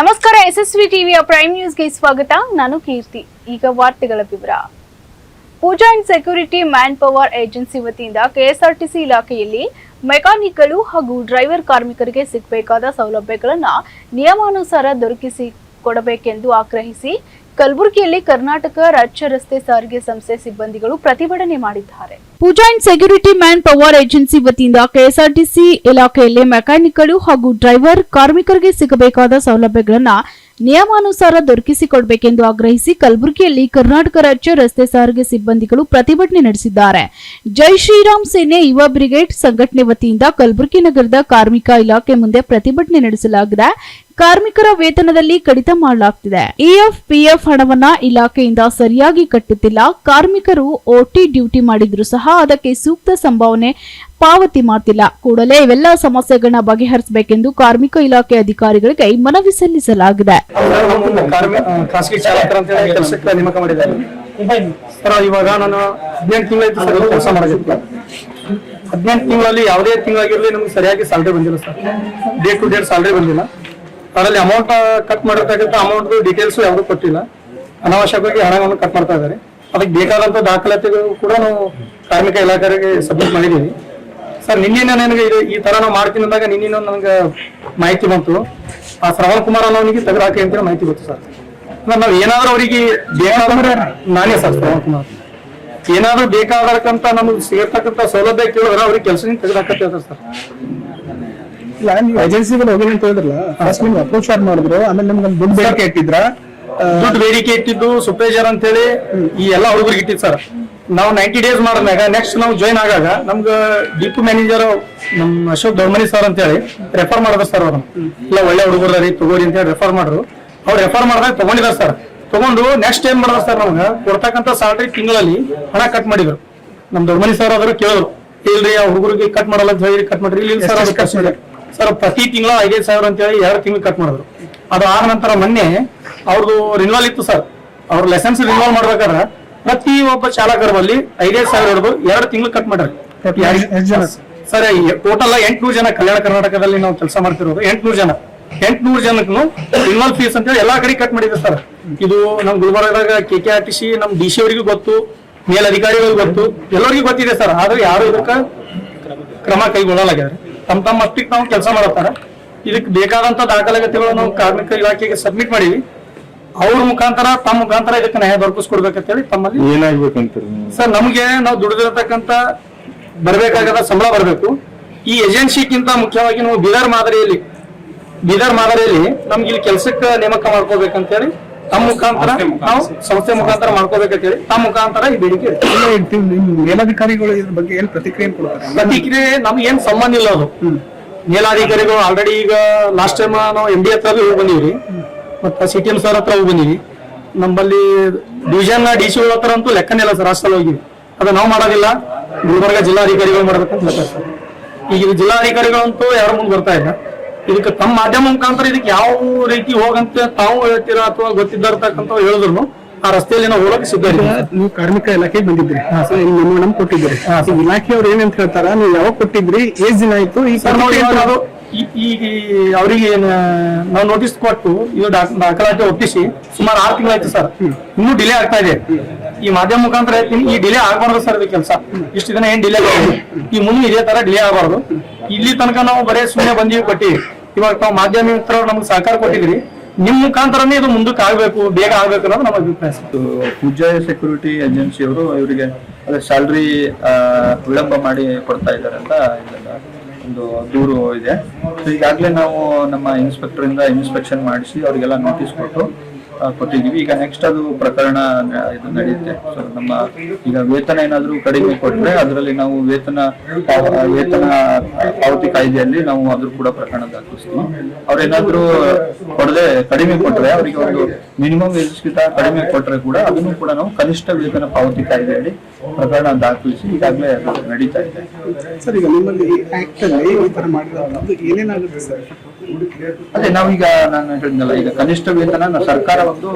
ನಮಸ್ಕಾರ ಎಸ್ಎಸ್ವಿ ಟಿವಿಯ ಪ್ರೈಮ್ ನ್ಯೂಸ್ಗೆ ಸ್ವಾಗತ. ನಾನು ಕೀರ್ತಿ. ಈಗ ವಾರ್ತೆಗಳ ವಿವರ. Pooja and security manpower agency ವತಿಯಿಂದ ಕೆಎಸ್ಆರ್ಟಿಸಿ ಇಲಾಖೆಯಲ್ಲಿ ಮೆಕ್ಯಾನಿಕ್ಗಳು ಹಾಗೂ ಡ್ರೈವರ್ ಕಾರ್ಮಿಕರಿಗೆ ಸಿಗಬೇಕಾದ ಸೌಲಭ್ಯಗಳನ್ನು ನಿಯಮಾನುಸಾರ ದೊರಕಿಸಿ ಕೊಡಬೇಕೆಂದು ಆಗ್ರಹಿಸಿ ಕಲಬುರಗಿಯಲ್ಲಿ ಕರ್ನಾಟಕ ರಾಜ್ಯ ರಸ್ತೆ ಸಾರಿಗೆ ಸಂಸ್ಥೆ ಸಿಬ್ಬಂದಿಗಳು ಪ್ರತಿಭಟನೆ ಮಾಡಿದ್ದಾರೆ. Pooja and security manpower agency ವತಿಯಿಂದ ಕೆಎಸ್ಆರ್ಟಿಸಿ ಇಲಾಖೆಯಲ್ಲಿ ಮೆಕ್ಯಾನಿಕ್ಗಳು ಹಾಗೂ ಡ್ರೈವರ್ ಕಾರ್ಮಿಕರಿಗೆ ಸಿಗಬೇಕಾದ ಸೌಲಭ್ಯಗಳನ್ನು ನಿಯಮಾನುಸಾರ ದೊರಕಿಸಿಕೊಡಬೇಕೆಂದು ಆಗ್ರಹಿಸಿ ಕಲಬುರಗಿಯಲ್ಲಿ ಕರ್ನಾಟಕ ರಾಜ್ಯ ರಸ್ತೆ ಸಾರಿಗೆ ಸಿಬ್ಬಂದಿಗಳು ಪ್ರತಿಭಟನೆ ನಡೆಸಿದ್ದಾರೆ. ಜೈ ಶ್ರೀರಾಮ್ ಸೇನೆ ಯುವ ಬ್ರಿಗೇಡ್ ಸಂಘಟನೆ ವತಿಯಿಂದ ಕಲಬುರಗಿ ನಗರದ ಕಾರ್ಮಿಕ ಇಲಾಖೆ ಮುಂದೆ ಪ್ರತಿಭಟನೆ ನಡೆಸಲಾಗಿದೆ. ಕಾರ್ಮಿಕರ ವೇತನದಲ್ಲಿ ಕಡಿತ ಮಾಡಲಾಗ್ತಿದೆ. ಇಎಫ್ ಪಿಎಫ್ ಹಣವನ್ನ ಇಲಾಖೆಯಿಂದ ಸರಿಯಾಗಿ ಕಟ್ಟುತ್ತಿಲ್ಲ. ಕಾರ್ಮಿಕರು ಓಟಿ ಡ್ಯೂಟಿ ಮಾಡಿದ್ರು ಸಹ ಅದಕ್ಕೆ ಸೂಕ್ತ ಸಂಭಾವನೆ ಪಾವತಿ ಮಾಡ್ತಿಲ್ಲ. ಕೂಡಲೇ ಇವೆಲ್ಲ ಸಮಸ್ಯೆಗಳನ್ನ ಬಗೆಹರಿಸಬೇಕೆಂದು ಕಾರ್ಮಿಕ ಇಲಾಖೆ ಅಧಿಕಾರಿಗಳಿಗೆ ಮನವಿ ಸಲ್ಲಿಸಲಾಗಿದೆ. ಹದಿನೆಂಟು ತಿಂಗಳಲ್ಲಿ ಯಾವುದೇ ತಿಂಗಳಾಗಿರ್ಲಿ ನಮ್ಗೆ ಸರಿಯಾಗಿ ಸ್ಯಾಲ್ರಿ ಬಂದಿಲ್ಲ sir. Day to date salary ಬಂದಿಲ್ಲ. ಅದರಲ್ಲಿ ಅಮೌಂಟ್ ಕಟ್ ಮಾಡಿರ್ತಕ್ಕಂಥ ಅಮೌಂಟ್ ಡೀಟೇಲ್ಸ್ ಯಾವುದೂ ಕೊಟ್ಟಿಲ್ಲ. ಅನಾವಶ್ಯಕವಾಗಿ ಹಣವನ್ನು ಕಟ್ ಮಾಡ್ತಾ ಇದ್ದಾರೆ. ಅದಕ್ಕೆ ಬೇಕಾದಂತ ದಾಖಲಾತಿಗಳು ಕೂಡ ನಾವು ಕಾರ್ಮಿಕ ಇಲಾಖೆಗೆ ಸಬ್ಮಿಟ್ ಮಾಡಿದ್ದೀವಿ. ಸರ್ ನಿನ್ನೆ ನನಗೆ ಇದು ಈ ತರ ನಾವು ಮಾಡ್ತೀನಿ ಅಂದಾಗ ನಿನ್ನೆ ನನಗೆ ಮಾಹಿತಿ ಬಂತು. ಆ ಶ್ರವಣ್ ಕುಮಾರ್ ಅನ್ನೋನಿಗೆ ತೆಗೆದು ಹಾಕಿ ಅಂತ ಮಾಹಿತಿ ಗೊತ್ತು ಸರ್. ನಾವು ಏನಾದ್ರೂ ಅವರಿಗೆ ಬೇಕಾದ್ರೆ ನಾನೇ ಸರ್ ಶ್ರವಣ್ ಕುಮಾರ್. ಏನಾದ್ರೂ ಬೇಕಾದಕ್ಕಂತ ನಮಗೆ ಸಿಗತಕ್ಕಂತ ಸೌಲಭ್ಯ ಕೇಳಿದ್ರೆ ಅವ್ರಿಗೆ ಕೆಲಸದಿಂದ ತೆಗೆದು ಹಾಕತ್ತೆ ಸರ್. ಇಲ್ಲ ನೀವು ಏಜೆನ್ಸಿಗಳು ಹೋಗಿ ಅಂತ ಹೇಳಿದ್ರಲ್ಲ ಫಸ್ಟ್ ನಿಮ್ಗೆ ಅಪ್ರೋಚ್ ಯಾರು ಮಾಡಿದ್ರು? ಆಮೇಲೆ ನಿಮ್ಗೆ ಒಂದು ದುಡ್ಡು ಬೇಡಿಕೆ ಇಟ್ಟಿದ್ರ ದುಡ್ಡು ಬೇಡಿಕೆ ಇಟ್ಟಿದ್ದು ಸುಪ್ರೇಜರ್ ಅಂತ ಹೇಳಿ ಈ ಎಲ್ಲ ಹುಡುಗರಿಗೆ ಇಟ್ಟಿದ್ದು ಸರ್. ನಾವು ನೈಂಟಿ ಡೇಸ್ ಮಾಡಿದ್ಮ್ಯಾಗ ನೆಕ್ಸ್ಟ್ ನಾವು ಜಾಯ್ನ್ ಆಗಾಗ ನಮ್ಗೆ ಡಿಪು ಮ್ಯಾನೇಜರ್ ನಮ್ ಅಶೋಕ್ ದೊಡ್ಮನಿ ಸರ್ ಅಂತ ಹೇಳಿ ರೆಫರ್ ಮಾಡಿದ್ರು ಸರ್ ಅವ್ರು. ಇಲ್ಲ, ಒಳ್ಳೆ ಹುಡುಗರ ರೀ, ತಗೋರಿ ಅಂತ ಹೇಳಿ ರೆಫರ್ ಮಾಡ್ರು ಅವ್ರು ರೆಫರ್ ಮಾಡಿದಾಗ ತಗೊಂಡಿದ್ದಾರೆ ಸರ್ ತಗೊಂಡು ನೆಕ್ಸ್ಟ್ ಏನ್ ಮಾಡಿದ್ರು ಸರ್ ನಮ್ಗೆ? ಕೊಡ್ತಕ್ಕಂತ ಸ್ಯಾಲ್ರಿ ತಿಂಗಳಲ್ಲಿ ಹಣ ಕಟ್ ಮಾಡಿದ್ರು. ನಮ್ ದೊಡ್ಮನಿ ಸರ್ ಆದ್ರೂ ಕೇಳಿದ್ರು. ಇಲ್ರಿ, ಆ ಹುಡುಗರಿಗೆ ಕಟ್ ಮಾಡಲ್ಲ ಅಂತ ಹೇಳಿ ಕಟ್ ಮಾಡ್ರಿ ಇಲ್ಲಿ ಸರ್, ಪ್ರತಿ ತಿಂಗಳ ಐದೈದು ಸಾವಿರ ಅಂತ ಹೇಳಿ ಎರಡು ತಿಂಗಳು ಕಟ್ ಮಾಡಿದ್ರು. ಅದು ಆದ ನಂತರ ಮೊನ್ನೆ ಅವ್ರದ್ದು ರಿನ್ವಾಲ್ ಇತ್ತು ಸರ್ ಅವ್ರ ಲೈಸೆನ್ಸ್ ರಿನ್ವಾಲ್ ಮಾಡ್ಬೇಕಾದ್ರೆ ಪ್ರತಿ ಒಬ್ಬ ಚಾಲಕರ ಬಲ್ಲಿ ಐದೈದು ಸಾವಿರ ಹಿಡಿದು ಎರಡು ತಿಂಗಳು ಕಟ್ ಮಾಡ್ರಿ ಎಷ್ಟು ಜನ? ಸರ್ ಟೋಟಲ್ ಎಂಟ್ನೂರು ಜನ ಕಲ್ಯಾಣ ಕರ್ನಾಟಕದಲ್ಲಿ ನಾವು ಕೆಲಸ ಮಾಡ್ತಿರೋದು. ಎಂಟ್ನೂರು ಜನ. ಎಂಟ್ನೂರು ಜನಕ್ಕೂ ರಿನ್ವಾಲ್ ಫೀಸ್ ಅಂತ ಹೇಳಿ ಎಲ್ಲಾ ಕಡೆ ಕಟ್ ಮಾಡಿದೆ ಸರ್ ಇದು ನಮ್ ಗುಲ್ಬರ್ಗದಾಗ K K R T C ನಮ್ ಡಿ ಸಿ ಅವರಿಗೂ ಗೊತ್ತು ಮೇಲಧಿಕಾರಿಗಳಿಗೂ ಗೊತ್ತು ಎಲ್ಲರಿಗೂ ಗೊತ್ತಿದೆ ಸರ್ ಆದ್ರೆ ಯಾರು ಇದಕ್ಕ ಕ್ರಮ ಕೈಗೊಳ್ಳಲಾಗ್ಯಾರ ತಮ್ಮ ತಮ್ಮ ಅಷ್ಟಿಗೆ ನಾವು ಕೆಲಸ ಮಾಡತ್ತಾರ. ಇದಕ್ಕೆ ಬೇಕಾದಂತ ದಾಖಲಾತಿಗಳನ್ನು ನಾವು ಕಾರ್ಮಿಕ ಇಲಾಖೆಗೆ ಸಬ್ಮಿಟ್ ಮಾಡಿವಿ ಅವ್ರ ಮುಖಾಂತರ ತಮ್ಮ ಮುಖಾಂತರ ಇದಕ್ಕೆ ನ್ಯಾಯ ದೊರಕಿಸ್ಕೊಡ್ಬೇಕಂತೇಳಿ ತಮ್ಮಲ್ಲಿ. ಏನಾಗ್ಬೇಕಂತೀರಿ ನೀವು? ಸರ್ ನಮಗೆ ನಾವು ದುಡಿದಿರತಕ್ಕಂತ ಬರಬೇಕಾಗದ ಸಂಬಳ ಬರಬೇಕು. ಈ ಏಜೆನ್ಸಿಗಿಂತ ಮುಖ್ಯವಾಗಿ ನಾವು ಬೀದರ್ ಮಾದರಿಯಲ್ಲಿ ಬೀದರ್ ಮಾದರಿಯಲ್ಲಿ ನಮ್ಗೆ ಇಲ್ಲಿ ಕೆಲಸಕ್ಕೆ ನೇಮಕ ಮಾಡ್ಕೋಬೇಕಂತ ಹೇಳಿ ತಮ್ಮ ಮುಖಾಂತರ ನಾವು ಸಂಸ್ಥೆ ಮುಖಾಂತರ ಮಾಡ್ಕೋಬೇಕಂತ ಹೇಳಿ ತಮ್ಮ ಮುಖಾಂತರ ಈ ಬೇಡಿಕೆ ಇದೆ. ಇಲ್ಲ, ಇದು ನಿಮ್ ಮೇಲಧಿಕಾರಿಗಳು ಇದ್ರ ಬಗ್ಗೆ ಏನ್ ಪ್ರತಿಕ್ರಿಯೆ ಕೊಡ್ತಾರೆ? ಪ್ರತಿಕ್ರಿಯೆ ನಮ್ಗೆ ಏನ್ ಸಂಬಂಧ ಇಲ್ಲ ಅದು. ಮೇಲಾಧಿಕಾರಿಗಳು ಆಲ್ರೆಡಿ ಈಗ ಲಾಸ್ಟ್ ಟೈಮ್ ನಾವು ಎಂ ಡಿ ಹತ್ರ ಹೋಗಿ ಬಂದೀವಿ ಮತ್ತೆ ಸಿ ಟಿ ಎಂ ಸರ್ ಹತ್ರ ಹೋಗಿ ಬಂದೀವಿ. ನಮ್ಮಲ್ಲಿ ಡಿವಿಷನ್ ಡಿ ಸಿ ಹತ್ರ ಅಂತೂ ಲೆಕ್ಕನೇ ಇಲ್ಲ ಸರ್ ಅಷ್ಟಲ್ಲಿ ಹೋಗಿ. ಅದು ನಾವು ಮಾಡೋದಿಲ್ಲ. ಗುಲ್ಬರ್ಗ ಜಿಲ್ಲಾಧಿಕಾರಿಗಳು ಮಾಡ್ಬೇಕಂತ ಹೇಳ್ತಾರೆ ಸರ್ ಈಗ ಇದು ಜಿಲ್ಲಾಧಿಕಾರಿಗಳಂತೂ ಯಾರ ಮುಂದೆ ಬರ್ತಾ ಇಲ್ಲ. ಇದಕ್ಕೆ ತಮ್ಮ ಮಾಧ್ಯಮ ಮುಖಾಂತರ ಇದಕ್ಕೆ ಯಾವ ರೀತಿ ಹೋಗಂತ ತಾವು ಹೇಳ್ತೀರಾ ಅಥವಾ ಗೊತ್ತಿದ್ದರ್ತಕ್ಕಂಥ ಹೇಳಿದ್ರು. ಆ ರಸ್ತೆಯಲ್ಲಿ ನಾವು ಹೋಗಕ್ಕೆ ಸಿದ್ಧ. ನೀವು ಕಾರ್ಮಿಕ ಇಲಾಖೆಗೆ ಬಂದಿದ್ರಿ ನಿಮ್ಮ ನಮ್ ಕೊಟ್ಟಿದ್ರಿ ಇಲಾಖೆಯವ್ರು ಏನಂತ ಹೇಳ್ತಾರ? ನೀವು ಯಾವಾಗ ಕೊಟ್ಟಿದ್ರಿ? ಏಜ್ ದಿನ ಆಯ್ತು? ಈ ನಾವು ಈಗ ಅವರಿಗೆ ನಾವು ನೋಟಿಸ್ ಕೊಟ್ಟು ಇದು ದಾಖಲಾತಿ ಒಪ್ಪಿಸಿ ಸುಮಾರು ಆರು ತಿಂಗಳಾಯ್ತು ಸರ್. ಇನ್ನೂ ಡಿಲೇ ಆಗ್ತಾ ಇದೆ. ಈ ಮಾಧ್ಯಮ ಮುಖಾಂತರ ಹೇಳ್ತೀನಿ ಈ ಡಿಲೇ ಆಗಬಾರ್ದು ಸರ್ ಇದು ಕೆಲಸ. ಇಷ್ಟು ದಿನ ಏನ್ ಡಿಲೇ ಆಗಬಾರ್ದು ಈ ಮುಂದೆ ಇದೇ ತರ ಡಿಲೇ ಆಗಬಾರ್ದು. ಇಲ್ಲಿ ತನಕ ನಾವು ಬರೇ ಸುಮ್ಮನೆ ಬಂದೀವಿ ಕೊಟ್ಟಿವಿ ಇವಾಗ ತಾವು ಮಾಧ್ಯಮ ಮಿತ್ರರು ನಮ್ಗೆ ಸಹಕಾರ ಕೊಟ್ಟಿದ್ರಿ ನಿಮ್ ಮುಖಾಂತರನೇ ಇದು ಮುಂದಕ್ಕೆ ಆಗಬೇಕು, ಬೇಗ ಆಗಬೇಕು ಅನ್ನೋದು ನಮ್ಮ ಅಭಿಪ್ರಾಯ ಪೂಜಾ ಸೆಕ್ಯೂರಿಟಿ ಏಜೆನ್ಸಿ ಅವರು ಇವರಿಗೆ, ಅದೇ ಸ್ಯಾಲ್ರಿ ವಿಳಂಬ ಮಾಡಿ ಕೊಡ್ತಾ ಇದ್ದಾರೆ ಅಂತ ಒಂದು ದೂರು ಇದೆ. ಈಗಾಗಲೇ ನಾವು ನಮ್ಮ ಇನ್ಸ್ಪೆಕ್ಟರ್ ಇಂದ ಇನ್ಸ್ಪೆಕ್ಷನ್ ಮಾಡಿಸಿ, ಅವರಿಗೆಲ್ಲ ನೋಟಿಸ್ ಕೊಟ್ಟು ಕೊಟ್ಟಿದ್ದೀವಿ. ಈಗ ನೆಕ್ಸ್ಟ್ ಅದು ಪ್ರಕರಣ ಇದು ನಡೆಯುತ್ತೆ. ಸೊ ನಮ್ಮ ಈಗ ವೇತನ ಏನಾದರೂ ಕಡಿಮೆ ಕೊಟ್ಟರೆ ಅದರಲ್ಲಿ ನಾವು ವೇತನ ವೇತನ ಪಾವತಿ ಕಾಯ್ದೆಯಲ್ಲಿ ನಾವು ಅದ್ರ ಕೂಡ ಪ್ರಕರಣ ದಾಖಲಿಸ್ತೀವಿ. ಅವ್ರೇನಾದ್ರೂ ಕೊಡದೆ ಕಡಿಮೆ ಕೊಟ್ಟರೆ ಅವರಿಗೆ ಒಂದು ಮಿನಿಮಮ್ ವೇಜಸ್ಗಿಂತ ಕಡಿಮೆ ಕೊಟ್ಟರೆ ಕೂಡ ಅದನ್ನು ಕೂಡ ನಾವು ಕನಿಷ್ಠ ವೇತನ ಪಾವತಿ ಕಾಯ್ದೆಯಲ್ಲಿ ಪ್ರಕರಣ ದಾಖಲಿಸಿ ಈಗಾಗಲೇ ಅದು ನಡೀತಾ ಇದೆ. ಸರ್, ಈಗ ನಿಮ್ಮಲ್ಲಿ ಆಕ್ಟ್ ಏನೇನಾಗುತ್ತೆ ಸರ್? ಅದೇ, ನಾವೀಗ ನಾನು ಹೇಳಿದ್ನಲ್ಲ, ಈಗ ಕನಿಷ್ಠ ವೇತನ ಸರ್ಕಾರ ಒಂದು,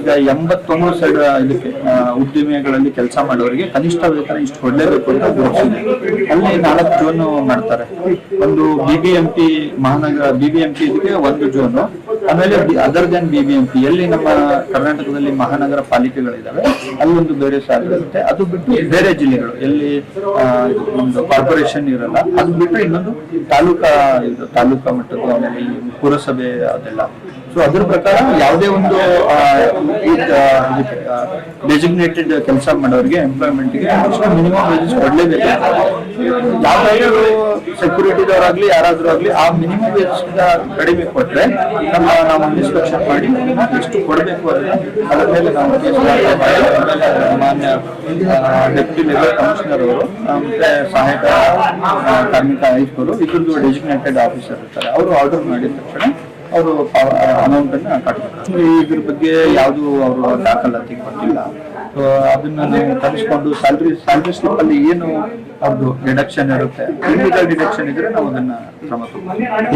ಈಗ ಎಂಬತ್ತೊಂದು ಸೈಡ್ ಇದಕ್ಕೆ ಉದ್ದಿಮೆಗಳಲ್ಲಿ ಕೆಲಸ ಮಾಡೋರಿಗೆ ಕನಿಷ್ಠ ವೇತನ ಇಷ್ಟು ಕೊಡಲೇಬೇಕು ಅಂತ ಘೋಷಿಸಿದೆ ಅಲ್ಲಿ ನಾಲ್ಕು ಜೋನ್ ಮಾಡ್ತಾರೆ. ಒಂದು ಬಿಬಿಎಂಪಿ ಮಹಾನಗರ ಬಿಬಿಎಂಪಿ ಇದಕ್ಕೆ ಒಂದು ಜೋನು. ಆಮೇಲೆ other than B B M P ಎಲ್ಲಿ ನಮ್ಮ ಕರ್ನಾಟಕದಲ್ಲಿ ಮಹಾನಗರ ಪಾಲಿಕೆಗಳಿದಾವೆ ಅಲ್ಲೊಂದು ಬೇರೆ ಶಾಲೆ ಇರುತ್ತೆ. ಅದು ಬಿಟ್ಟು ಬೇರೆ ಜಿಲ್ಲೆಗಳು. ಎಲ್ಲಿ ಒಂದು ಕಾರ್ಪೊರೇಷನ್ ಇರಲ್ಲ, ಅದು ಬಿಟ್ಟು ಇನ್ನೊಂದು ತಾಲೂಕಾ, ಇದು ತಾಲೂಕಾ ಮಟ್ಟದ ಆಮೇಲೆ ಪುರಸಭೆ ಅದೆಲ್ಲ. ಸೊ ಅದ್ರ ಪ್ರಕಾರ ಯಾವುದೇ ಒಂದು ಡೆಸಿಗ್ನೇಟೆಡ್ ಕೆಲಸ ಮಾಡೋರಿಗೆ ಎಂಪ್ಲಾಯ್ಮೆಂಟ್ಗೆ ಮಿನಿಮಮ್ ವೇಜಸ್ ಕೊಡ್ಲೇಬೇಕು. ಯಾವ್ದಾದ್ರು ಸೆಕ್ಯೂರಿಟಿದವರಾಗ್ಲಿ ಯಾರಾದ್ರೂ ಆಗ್ಲಿ, ಆ ಮಿನಿಮಮ್ ವೇಜಸ್ ಕಡಿಮೆ ಕೊಟ್ಟರೆ ನಮ್ಮ, ನಾವು ಇನ್ಸ್ಪೆಕ್ಷನ್ ಮಾಡಿ ಎಷ್ಟು ಕೊಡಬೇಕು ಅದನ್ನ ಅದ್ರ ಮೇಲೆ ನಾವು ಮಾನ್ಯ ಡೆಪ್ಯೂಟಿ ಲೇಬರ್ ಕಮಿಷನರ್ ಅವರು ಮತ್ತೆ ಸಹಾಯಕ ಕಾರ್ಮಿಕ ಆಯುಕ್ತರು, ಇದ್ರದ್ದು ಡೆಸಿಗ್ನೇಟೆಡ್ ಆಫೀಸರ್ ಇರ್ತಾರೆ. ಅವರು ಆರ್ಡರ್ ಮಾಡಿದ ತಕ್ಷಣ ಅವರು ಅಮೌಂಟ್ ಅನ್ನ ಕಟ್ಬೇಕು ಇದ್ರ ಬಗ್ಗೆ ಯಾವುದು ಅವರು ದಾಖಲಾತಿ ಕೊಟ್ಟಿಲ್ಲ ಸೊ ಅದನ್ನ ನೀವು ತರಿಸ್ಕೊಂಡು ಸ್ಯಾಲ್ರಿ ಸ್ಯಾಲ್ರಿ ಸ್ಲಿಪ್ ಅಲ್ಲಿ ಏನು ಅವ್ರದ್ದು ಡಿಡಕ್ಷನ್ ಇರುತ್ತೆ ಇಲ್ಲಿಗಲ್ ಡಿಡಕ್ಷನ್ ಇದ್ರೆ ನಾವು ಅದನ್ನ ಕ್ರಮ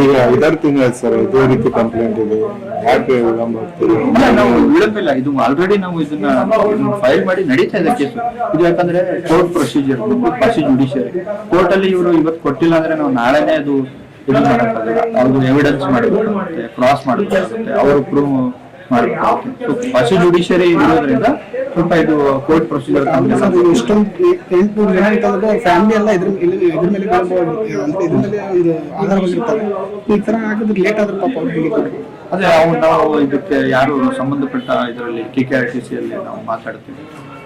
ಈಗ ಐದಾರು ತಿಂಗಳು ಸರ್ ಇದೇ ರೀತಿ ಕಂಪ್ಲೇಂಟ್ ಇದೆ. ಯಾಕೆ ವಿಳಂಬ ಇಲ್ಲ, ನಾವು ವಿಳಂಬಿಲ್ಲ ಇದು ಆಲ್ರೆಡಿ ನಾವು ಇದನ್ನ ಫೈಲ್ ಮಾಡಿ ನಡೀತಾ ಇದೆ ಕೇಸು ಇದು ಯಾಕಂದ್ರೆ ಕೋರ್ಟ್ ಪ್ರೊಸೀಜರ್ ಫಾಸಿ ಜುಡಿಷಿಯರಿ ಕೋರ್ಟ್ ಅಲ್ಲಿ ಇವರು ಇವತ್ತು ಕೊಟ್ಟಿಲ್ಲ ಅಂದ್ರೆ ನಾವು ನಾಳೆನೇ ಅದು ಇದು ಮಾಡಕ್ಕಾಗಲ್ಲ. ಅವ್ರದ್ದು ಎವಿಡೆನ್ಸ್ ಮಾಡಬೇಕಾಗುತ್ತೆ ಕ್ರಾಸ್ ಮಾಡಬೇಕಾಗುತ್ತೆ ಅವರು ಪ್ರೂವ್ ಮಾಡಬೇಕಾಗುತ್ತೆ ಫಾಸಿ ಜುಡಿಷಿಯರಿ ಇರೋದ್ರಿಂದ ಸ್ವಲ್ಪ ಇದು ಕೋರ್ಟ್ ಪ್ರೊಸೀಜರ್ ಸರ್ ಇಷ್ಟೊಂದು ಎಂಟುನೂರು ಜನ ಅಂತಂದ್ರೆ ಫ್ಯಾಮಿಲಿ ಎಲ್ಲ ಇದ್ರ ಇದ್ರ ಮೇಲೆ. ಅಂದ್ರೆ ಇದ್ರ ಮೇಲೆ ಒಂದು ಆಧಾರವಾಗಿರ್ತಾರೆ ಈ ತರ ಹಾಕಿದ್ರೆ ಲೇಟ್ ಆದ್ರೆ ಪಾಪ ಅವ್ರು ಹೇಗೆ ಅದೇ ನಾವು ನಾವು ಇದಕ್ಕೆ ಯಾರು ಸಂಬಂಧಪಟ್ಟ ಇದರಲ್ಲಿ K K R T C ಅಲ್ಲಿ ನಾವು ಮಾತಾಡ್ತೀವಿ.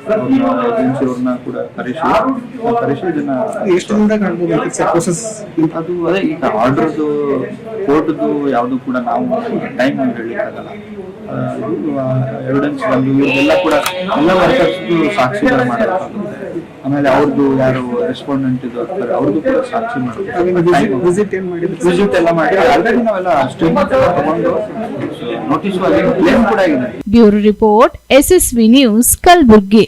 ಅವ್ರನ್ನ ಕೂಡ ಪರಿಶೀಲ ಕರೆಸಿ ಇದನ್ನ ಎಷ್ಟು ದಿನದಾಗ ಆಗ್ಬೋದು ಸರ್? ಪ್ರೋಸೆಸ್ ಅದು ಅದೇ ಈಗ ಆರ್ಡರ್ದು ಕೋರ್ಟ್ದು ಯಾವುದು ಕೂಡ ನಾವು ಟೈಮ್ ಹೇಳಿಕ್ಕಾಗಲ್ಲ ಎವಿಡೆನ್ಸ್ ಬಂದು ಇವ್ರಿಗೆಲ್ಲ ಕೂಡ ಎಲ್ಲ ವರ್ಕರ್ಸ್ದು ಸಾಕ್ಷಿದಾರ ಮಾಡಬೇಕಾಗುತ್ತೆ ಆಮೇಲೆ ಅವ್ರದ್ದು ಯಾರು ರೆಸ್ಪಾಂಡೆಂಟ್ ಇದು ಆಗ್ತಾರೆ ಅವ್ರದ್ದು ಕೂಡ ಸಾಕ್ಷಿ ಮಾಡಬೇಕು. ವಿಸಿಟ್ ಏನ್ ಮಾಡಿದ್ರು ವಿಸಿಟ್ ಎಲ್ಲ ಮಾಡಿ ಆಲ್ರೆಡಿ ನಾವೆಲ್ಲ ಎಲ್ಲ ತಗೊಂಡು ನೋಟಿಸ್ ಕ್ಲೇಮ್ ಕೂಡ ಆಗಿದೆ bureau report SSV news Kalaburagi.